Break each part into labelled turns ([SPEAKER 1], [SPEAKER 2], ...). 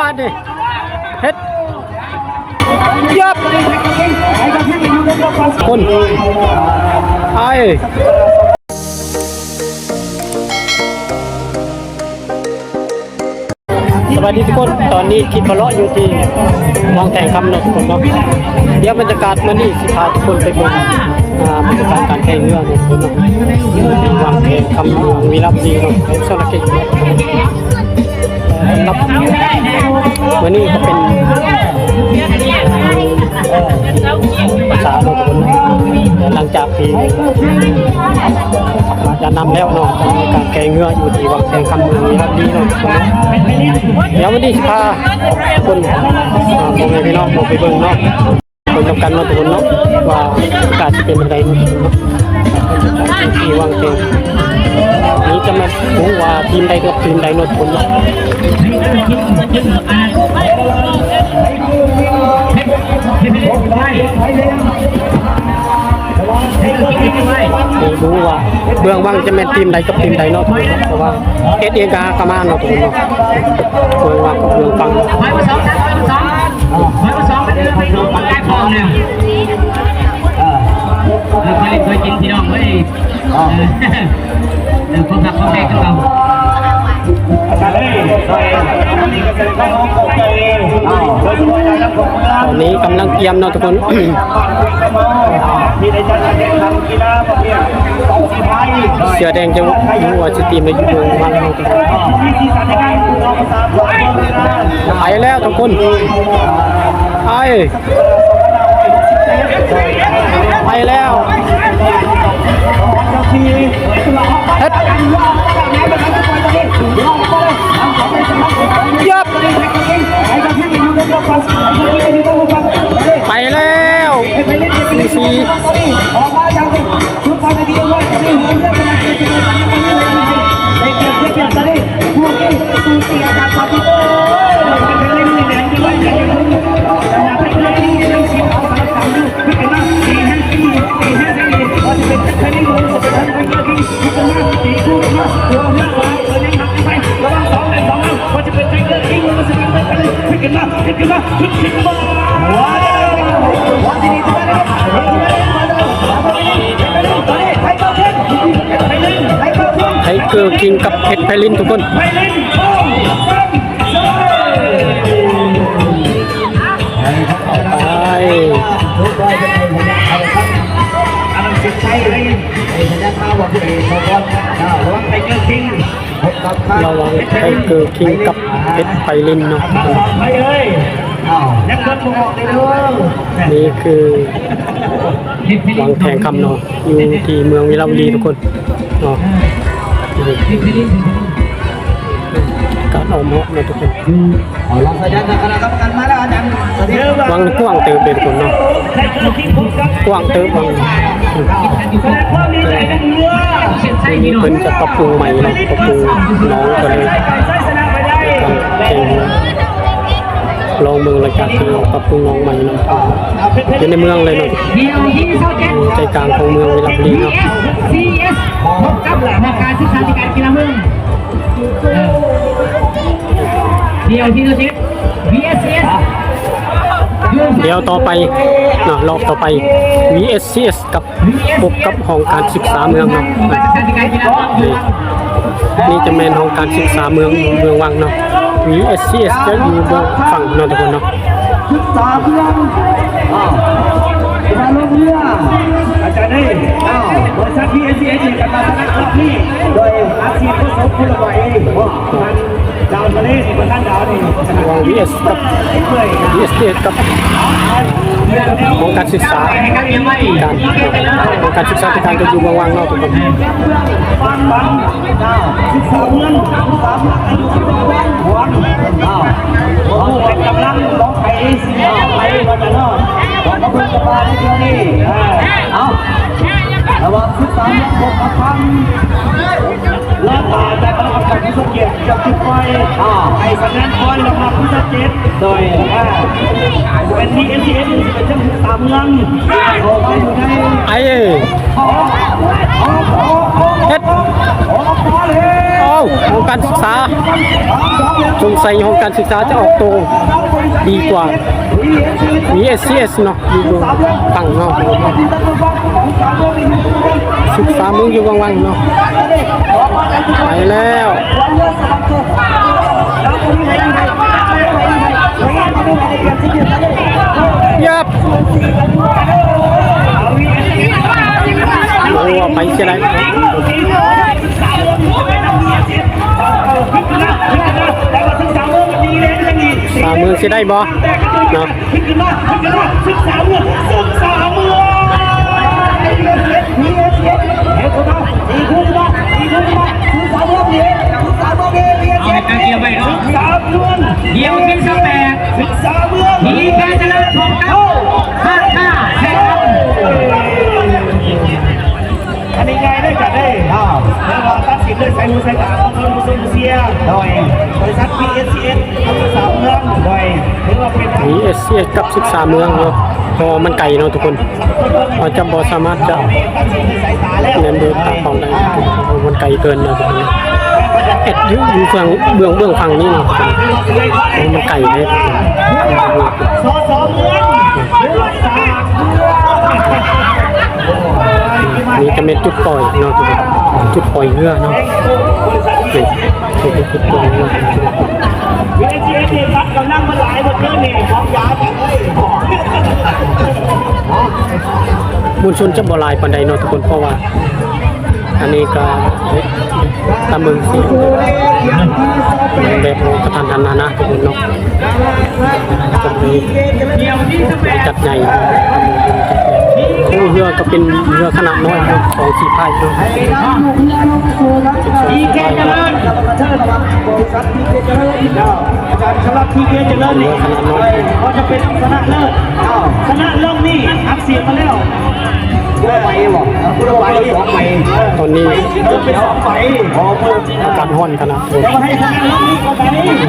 [SPEAKER 1] บาทดิเฮ็ดยับคนไอ้สวัสดีทุกคนตอนนี้คิดบะเลาะอยู่ที่วางแถงคำเนาะทุกคนเนาะเดี๋ยวบรรยากาศมานี่สิพาทุกคนไปเบิ่งอ่าบรรยากาศการแข่งเรือเนาะทุกคนเนาะที่วางแถงคำเมืองวีรับดีเนาะเป็นสระเกตเนาะ ครับวันนี้ก็เป็นภาษาเนาะทุกคนหลังจากที่อาจะนำแล้วเนาะการแข่งเรืออยู่ที่วางแถงคำเมืองวีรับดีเนาะเดี๋ยววันนี้พาคนอ่าพ่อแม่พี่น้องลงไปเบิ่งเนาะเบิ่งกันเนาะทุกคนเนาะว่าอากาศจะเป็นยังไงทุกคนเนาะที่วาง เตียงนี้จะมาพูดว่าทีมใดกับทีมใดนาะทุกคนรู้ว่าเบื้องว่างจะเป็นทีมใดกับทีมใดเนาะเพราะว่าเอสเองกากระมาเนาะทุกคนเนาะเบื้องว่างกับเบื้องฟัง
[SPEAKER 2] ไม้มาสองไม้มาสองไม้มาสองไปเดินไปดูปากกาทองเนี่ยเออเคยเคยกินพี่น้องเว้ย เออเออคนขับเขาแดกกันเรา
[SPEAKER 1] ตอนนี้กำลังเตรียมเนาะทุกคน
[SPEAKER 3] ที่ได้จัดการแข่งขันกีฬาประเสองสีไทย
[SPEAKER 1] เสือแดงจะรู้ว่าจะทีมในยุคเมืองวังเนาะทุกคน
[SPEAKER 3] ที่สีสันในการดูเราภาษาไทย
[SPEAKER 1] ไปแล้วทุกคนไปไปแล้ว É
[SPEAKER 3] pra ganhar. กันมาที่กันมาที่กันมาว้าววันนี้ที่มาแล้ว
[SPEAKER 1] ไทเกอร์คิงกับเพชรไพลินทุกคนไป ระวังไทเกอร์คิงกับเพชรไพลินเนาะ
[SPEAKER 3] ไปเลยนักเล่นมองเลย
[SPEAKER 1] นี่คือวางแทงคำเนาะอยู่ที่เมืองวิลาบุรีทุกคนเนาะ การเอาเหมาะเนาะทุกคน
[SPEAKER 3] ลองสัญญาณจากคณะกรรมการมาแล้วอาจารย์สวัสดีครับ
[SPEAKER 1] วางกว้างเติบเลยทุกคนเนาะ
[SPEAKER 3] ในตัวที่พบกับ
[SPEAKER 1] กว้างเติบวาง
[SPEAKER 3] แสดงความดีใจกันเรือ
[SPEAKER 1] ทีนี้เพิ่นจะปรับปรุงใหม่เนาะปรับปรุงน้องก็เลย
[SPEAKER 3] ใช้ชนะไปได้
[SPEAKER 1] การแข่งลองเมืองรายการที่ปรับปรุงน้องใหม่เนาะอยู่ในเมืองเลยเนาะ
[SPEAKER 2] เดียวที่เศร้าเจ็ด
[SPEAKER 1] อยู่ใจกลางของเมืองวิลาบุรีเนาะ
[SPEAKER 2] เมืองเดียวที่เศร้าเจ็ด VSS
[SPEAKER 1] เดี๋ยวต่อไปเนาะรอบต่อไป VSCS กับพบกับห้องการศึกษาเมืองเนาะ
[SPEAKER 2] การศึกษาธิการกีฬาเมือง
[SPEAKER 1] นี่นี่จะแมนห้องการศึกษาเมืองเมืองวังเนาะ VSCS จะอยู่บนฝั่งเนาะทุกคนเนาะ
[SPEAKER 3] ศึกษาเพื่อนอ้าวมาลงเรืออาจารย์นี่อ้าวบริษัท PSCS กันมาชนะรอบนี้โดยอาชีพผู้สมคุณระบายมันดา วทะเลที่มันด้านดาวนี่
[SPEAKER 1] ระหว่าง VS กับ
[SPEAKER 3] เอย
[SPEAKER 1] VSCS กับห้องการศึกษาการห้องการศึกษาที่การก็อยู่เมืองวังเนาะทุกคน
[SPEAKER 3] ฟังฟังอ้าวศึกษางินศึกษาเงินอายุที่เป็นวันวันอ้าวโอ้โหเป็นกำลังร้องไทยอ้าวไทยมาจากนอกบอกพระพุทธบาทที่นี่อ้าวระวังศึกษาเงินหกพันและตาแต่ กำลังกับผู้สังเกตจะจุดไฟอ้าวไอ้สัญญาณไฟลงมาผู้สังเกตโดยอ่าเป็นที่ S S เป็นเจ้าศึกษาเมืองโอ้ไปอยู่ใน
[SPEAKER 1] ไอ้เอ้ย
[SPEAKER 3] อ๋ออ๋ออ๋ออ๋อ
[SPEAKER 1] เฮ็ด
[SPEAKER 3] อ๋อพอเลย
[SPEAKER 1] เอาห้องการศึกษาสงสัยห้องการศึกษาจะออกโตดีกว่า VSCS เนาะอยู่ตั้งเนาะ ศึกษาเมืองอยู่วังๆเนาะไปแล้วยับโอ้ไปเสียไรสามมือเสียได้บ่เนาะ
[SPEAKER 3] โดยบริษัท PSCS ศึกษาเมืองโดยถือว่าเป็น
[SPEAKER 1] VSCS กับศึกษาเมืองเนาะพอมันไกลเนาะทุกคนเราจะบ่สามารถจะ
[SPEAKER 3] ตัดสินด้วย
[SPEAKER 1] เรียนดูตามของได้เพราะมันไกลเกินเนาะทุกคนเอ็ดอยู่อยู่ฝั่งเบื้องเบื้องฝั่งนี้เนาะมันไกลเลย
[SPEAKER 3] สอสอเมือง
[SPEAKER 1] นี่จะเป็นจุดปล่อยเนาะทุกคนจุดปล่อยเรือเนาะ นี่นี่คือจุดปล่อยเอ
[SPEAKER 3] ทีเอรัดกำลังมาหลายเมื่อคืนนี่ของยาจังเลย
[SPEAKER 1] บุญชนจะบ่ลายปานใดเนาะทุกคนเพราะว่า อันนี้ก็ตามเมืองสิแบบกระทันหันนะทุกคนเนาะ
[SPEAKER 2] ตรงนี้
[SPEAKER 1] จัดใหญ่โอ้เรือก็เป็นเรือขนาดน้อยของสีพายเนาะ
[SPEAKER 2] มีแข่งเจริญ
[SPEAKER 3] บริษัททีเจเจริญอาจารย์สำหรับพีเจเจริญนี่เขาจะเป็นชนะเลิศชนะเลิศนี่อักเสียมาแล้ว ผู้ใบบอกผู้ใบสองใบ
[SPEAKER 1] ตอนนี้
[SPEAKER 3] เป็นสองใบพอเพิ่ม
[SPEAKER 1] อากาศร้อนขนาดนี้
[SPEAKER 3] จะมาให้ชนะนี่ก็ไปใบ
[SPEAKER 2] กี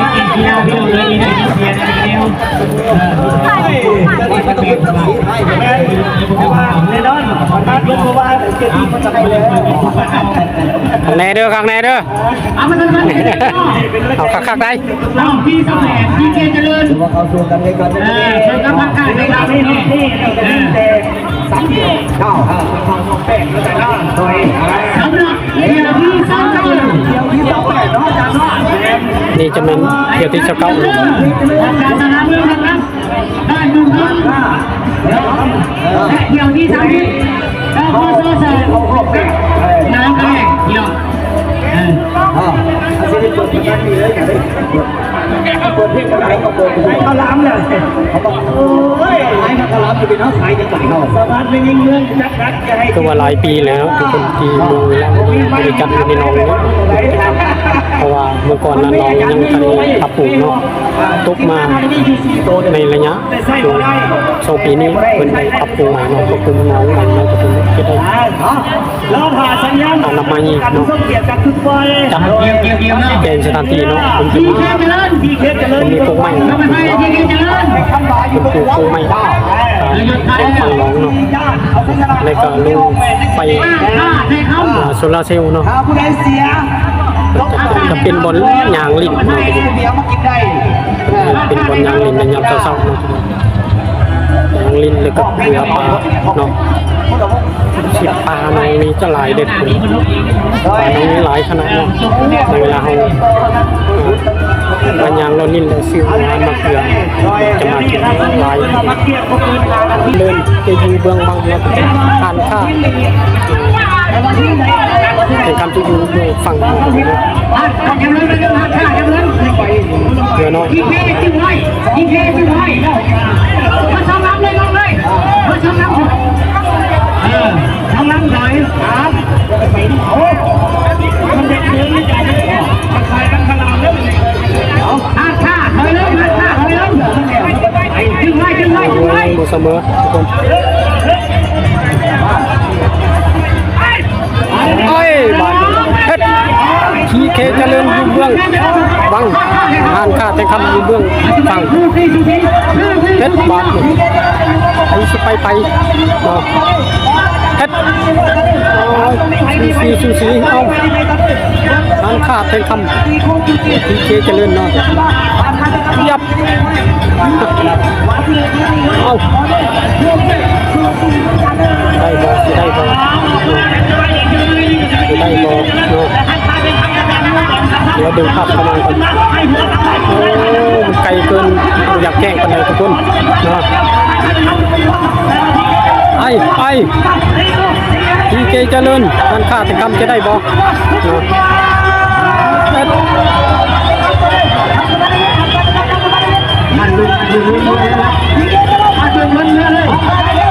[SPEAKER 2] ฬาพี่น้องเลยนี่ได้เสียกันเดียว
[SPEAKER 3] เพราะว่าในนอนมันมาลงมาว่าเจ็ดที่มันจะให้เลย
[SPEAKER 1] ข้างในเด้อข้างในเด้อ
[SPEAKER 2] เอามาทำกัน
[SPEAKER 1] เอาคักๆได้
[SPEAKER 2] เราที่สแปดที่เจริญ
[SPEAKER 3] ว่าเขาสู้กันในการ
[SPEAKER 2] เออเชิญกับพักการในเรานี่นี่
[SPEAKER 3] นี่ แต่สามเดียวเก้าห้าสองสองแปดแล้วแต่ละโดย
[SPEAKER 2] สำหรับเดียวที่สามเจริญ
[SPEAKER 3] เดียวที่สองแปดเนาะอาจารย์เนาะ
[SPEAKER 1] นี่จะเป็นเที่ยวที่จะเก้าเลย
[SPEAKER 2] การสนามเมืองนะครับได้หนึ่งครับและเดียวที่สามที่ได้ข้อโซ่ใส่น้ำแรกเดียว
[SPEAKER 3] อ่าอาชีพเปิดการมีเลยอย่างนี้ เปิดเพลงอะไรก็เปิดขายข้าล้ำเลยเขาบอกโอ้ยขายข้าวล้ำจะเป็นน้องขายยังไงเขาสามารถไม่ยิงเรื่องจักรักจะให้
[SPEAKER 1] ก็ว่าหลายปีแล้วทุกคนที่เมือแล้วบริการอยู่ในน้องนี้ เพราะว่าเมื่อก่อนนั้นน้องยังทันปรับปรุงเนาะตกมาในระยะช่วงสองปีนี้เป็นไปขับปรุงใหม่เนาะปรับปรุงน้องใหม่เนาะทุกคนจะได้
[SPEAKER 3] เราผ่าสัญญาณ
[SPEAKER 1] นามันาะ
[SPEAKER 3] ต้องเกีกันทุกฝ่าย
[SPEAKER 1] จัด
[SPEAKER 2] เกี่ยวเกี่ยวเกี่ยวเนะ
[SPEAKER 1] แกนสถานที่เนาะผมจะ
[SPEAKER 2] ที่
[SPEAKER 1] มี
[SPEAKER 2] แค่เจริญ
[SPEAKER 3] ที่เคสเจริญ
[SPEAKER 1] มีพวกใหม่
[SPEAKER 2] เราไปไปที่แค่เจริญ
[SPEAKER 3] คำบาอยู่
[SPEAKER 1] ปลูกพวกใหม่เป็นฝั่งน้องเนาะแล้วก็ลงไฟโซลาเซลล์เนาะ
[SPEAKER 3] ถ้าผู้ใดเสีย
[SPEAKER 1] จะเป็นบอลยางลิ้นเนาะ
[SPEAKER 3] เบียร์มากินได้
[SPEAKER 1] เป็นบอลยางลิ้นในยามเช้าๆเนาะยางลิ้นแล้วก็เรือปลาเนาะสิบปลาในนี้จะหลายเด็ดเลยปลาในนี้หลายขนาดเนาะในเวลาเราบรรยางเรานิ่นเราซิวน้ำมาเกลือจะมากินหลาย
[SPEAKER 3] เกียรติคนอื่นมากันที่
[SPEAKER 1] เดินจะอยู่เบื้องบางเราเป็นทานข้าว เป็นคำที่อยู่อยู่ฝั่งเนาะ
[SPEAKER 2] ข้าเจริญไปเรื่องข้าจริญ
[SPEAKER 1] เรือน้อย
[SPEAKER 2] ที่แค่จิ้มไว้ที่แค่จิ้มไว้มาชมน้ำเลยลงเลยมาชมน้ำเออชมน้ำหน่อยครับ
[SPEAKER 3] ไปที่เขามันเด็กเดินไม่จ่ายมันขายกันขนาดนี้
[SPEAKER 2] ข้าข้าถอยเลยข้าถอยเลยจิ้มไว้จิ้มไว้จิ้มไว้
[SPEAKER 1] เสมอทุกคน เคเจริญอยู่เบื้องบังอ่านค่าแต่คำอยู่เบื้องฝั่งเฮ็ดบาดนี่ไอ้สิไปไปเนาะเฮ็ดชรสีสีสีเอาอันข้าดเป็นคำพีเคเจริญเนาะยับเอา เดี๋ยวดึงภาพเข้ามาก่อนโอ้มันไกลเกินอยากแกล้งกันเลยทุกคนนะไปไปพีเคเจริญอันขาดเป็นคำจะได้บอเนาะเอ็ด
[SPEAKER 2] มันลุกมันลุกมันลุกมันลุกมันเ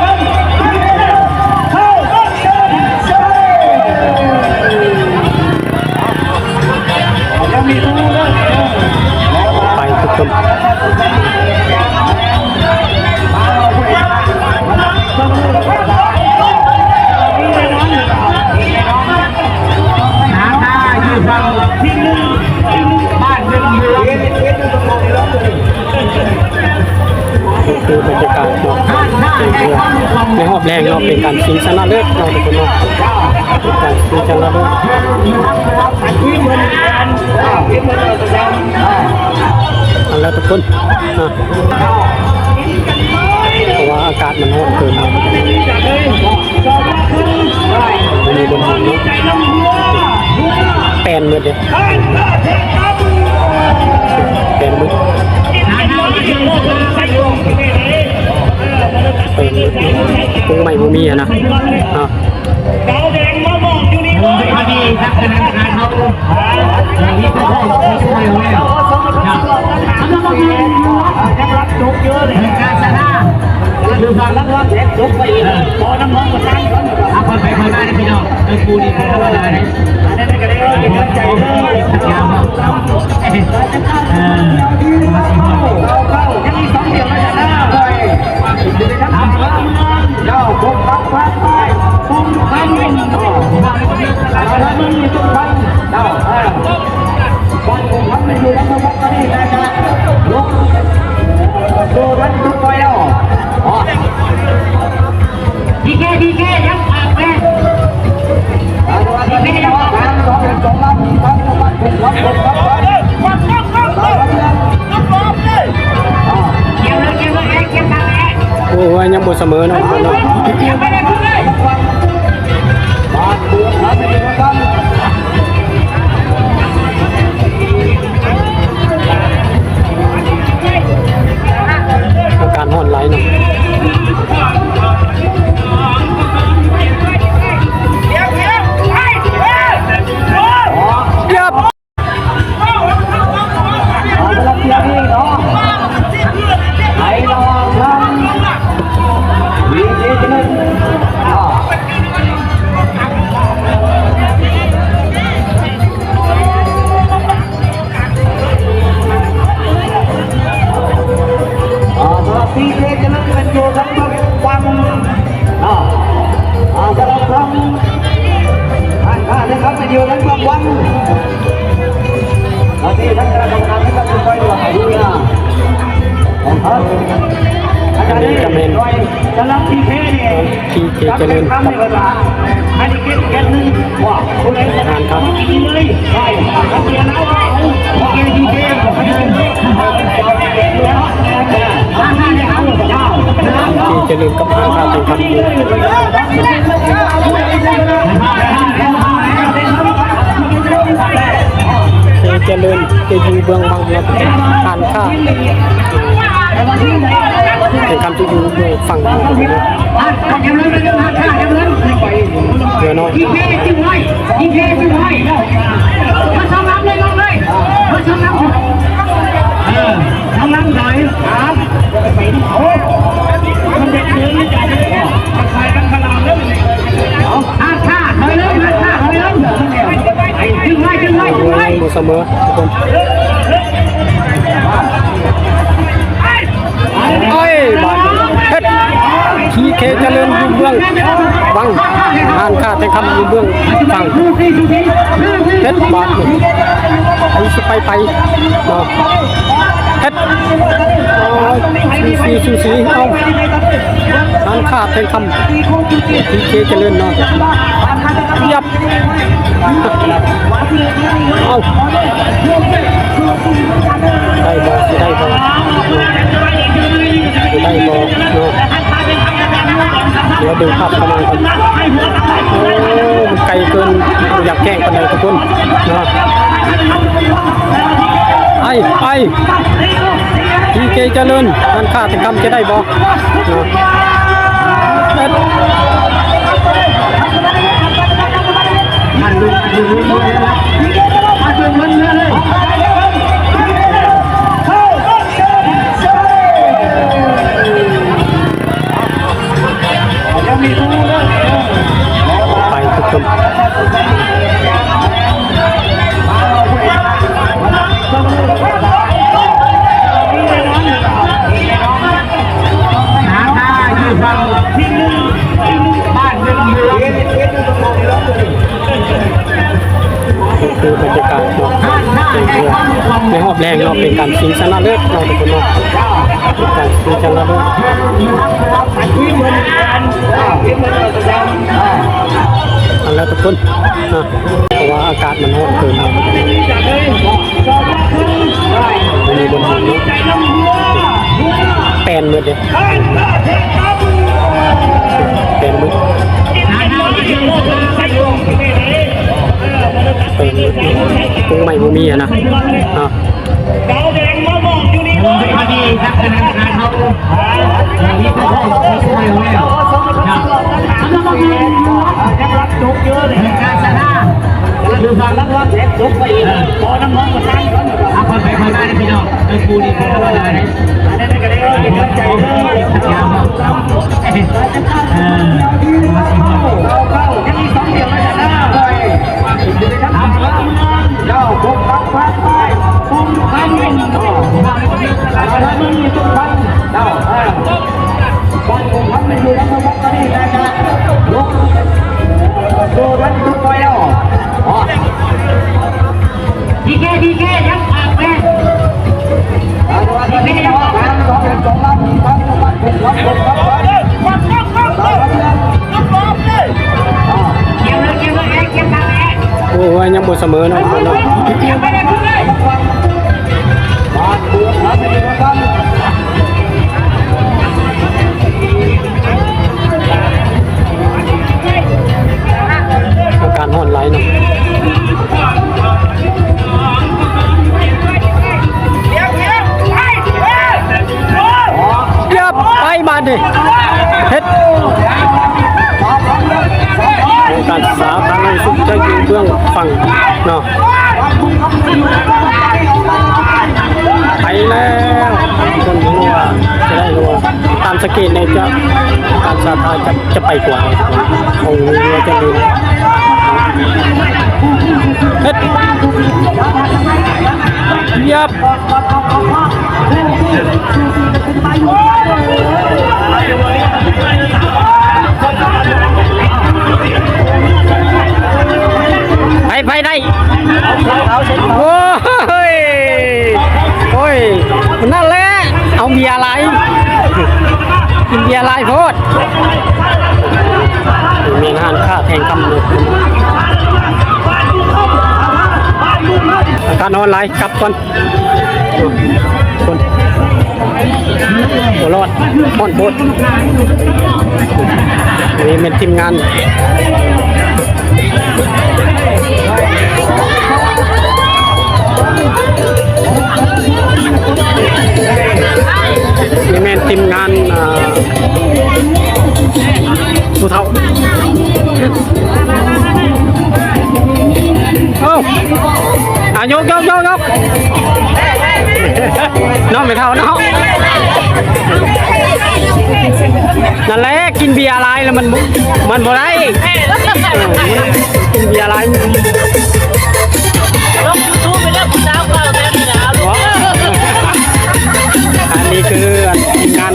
[SPEAKER 2] ไป
[SPEAKER 1] ทุกคน
[SPEAKER 2] หาท่ายืนฟังที่นึงบ้านหนึ่งเมือง
[SPEAKER 1] คือบรรยากาศ เป็นาะในหอบแรงเนาเป็นการชิงชนะเลิศเนาะทุกคนเนาเป็นการชิงชนะเลิศเอาแล้วทุกคนเพราะว่าอากาศมันร้อนเกินมันมีลมเนาะแปนหมดเลย เป็นปรุงใหม่บ่มีอะนะอะ
[SPEAKER 2] พอดีครับคณะกรรมการเขาอย่างนี้ก็ได้ช่วยแล้วครับทำมาเป็นรับจุกเยอะเลยการชนะดูฟังแล้วว่าเจ็บจุกไปอีกพอน้ำมันก็ตั้งก่อนเอาคนไปคนมาได้พี่น้องเออกูนี่เป็นธรรมดาเลยได้ได้ก็ได้เป็นกำลังใจเลยยาวเออมา
[SPEAKER 1] พีเคเจริญกับ
[SPEAKER 3] อันนี้เก็บแค่นึงว่าคุณเองจะทานครับกินเลยใช่ครับเรียนแล้วว่าเกมดีเกมของเขาเลยแล้วท่านนี่เอาเจ้า
[SPEAKER 1] พีเจริญกับทางข้าวเป็นคำอยู่เคเจริญจะอยู่เบื้องบางเนาะทานข้าว เป็นคำที่อยู่ฝั่งเราเนาะ
[SPEAKER 2] ยังเลยยังเลยยังเลย
[SPEAKER 1] เดี๋ยวนาะ
[SPEAKER 2] ดีแค่จิ้มไว้ดีแค่จิ้มไว้มาชมน้ำเลยลงเลยมาชมน้ำเออทำน้ำหน่อยครับมันเด็กเนื้อนี่จ่ายเลยใครกันขนาดนั้นอาชาถอยเลยอาชาถอยเลยจึงไว้จึงไว้จึงไว้
[SPEAKER 1] อยู่เสมอทุกคน จริญอยู่เบื้องวังทานข้าวเป็นคำอยู่เบื้องฝั่งเพชรบาทนี่ไปสิไปไปเนาเพชรสีสีสีสูสีเอาร้านค้าเป็นคำพีเคเจริญเนาะยับเอาได้บ่ได้บ่ได้บ่ เดี๋ยวดูภาพประมาณกันโอ้มันไกลเกินอยากแกล้งกันเลยทุกคนนะไอ้ไอ้พีเคเจริญร้านค้าเป็นคำจะได้บ่เนะเอ็ด
[SPEAKER 2] มันดูดูดูดูมันดูมัน เป็
[SPEAKER 1] นรอบแรงเนาเป็นการชิงชนะเลิศเนาะทุกคนเนาเป็นการชิงชนะเลิศเอาแล้วทุกคนเพราะว่าอากาศมันร้อนเกินครับมีบนหัวเนแปนหมดเลยแปนหมด ปลนหมดตรงใหม่บ่มีอะนะอะ
[SPEAKER 2] พอดีครับคณะทำงานเขาอย่างนี้ก็ได้ช่วยแล้วครับทำมาเป็นรับจุกเยอะเลยการชนะดูฟังแล้วว่าเซ็ตจุกไปอีกพอน้ำมันก็ตั้งก่อนเอาคนไปคนมาได้พี่น้องไอ้กูนี่คือธรรมดาเลยอันนี้ก็ได้ก็ใจเลยยาวเออยังมีสองเดียวไม่ชนะเลย เจ้าพบกับฟ้าไปปุ่มคันแล้วมึงมีตุ้มคันเจ้าเออบ้านผมทำไม่อยู่แล้วก็บอกกันนี่นะครับลุกดูรันทุกไปแล้วอ๋อดีแค่ดีแค่ยังขาดแม่ดีแค่ยังขาดสองเป็นสองลำสองลำเป็นลำเป็
[SPEAKER 1] โอ้ยยังบ่เสมอเนาะกคนเนาะ
[SPEAKER 2] เกี่ยวไลยคุณเลยบ้านบัวทำเป็นกัน
[SPEAKER 1] อาการร้อนไหลเนาะเยียบไปมาดิเฮ็ดการสาธารณสุข จะอยู่เบื้องฝั่งเนาะไปแล้วคนรู้ว่าจะได้รู้ว่าตามสเกตในจะการสาธาจะจะไปกว่าองค์เรือจะดูเฮ็ดเยียบานออนไลน์กลับก่อนคนหัวรอดพ่อนโพดนี่เป็นทีมงาน น้องไม่เท่าเนาะนั่นแหละกินเบียร์อะไรแล้วมันบ่มันบ่ได้เออมันกินเบียร์อะไร
[SPEAKER 4] ลงยูทูบไปแล้วผู้สาวเก่าแต่นี่นะ
[SPEAKER 1] วะอันนี้คือทีมงาน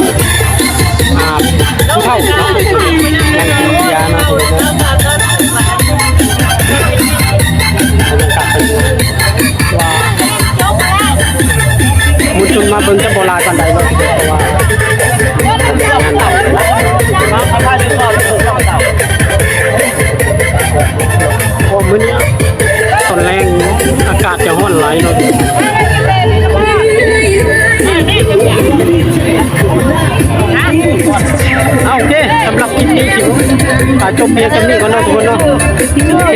[SPEAKER 1] ไลท์เนาะเอาโอเคสำหรับคลิปนี้คิวอาจบเพียงเท่นี้ก่อนเนาะทุกคนเนาะโอเค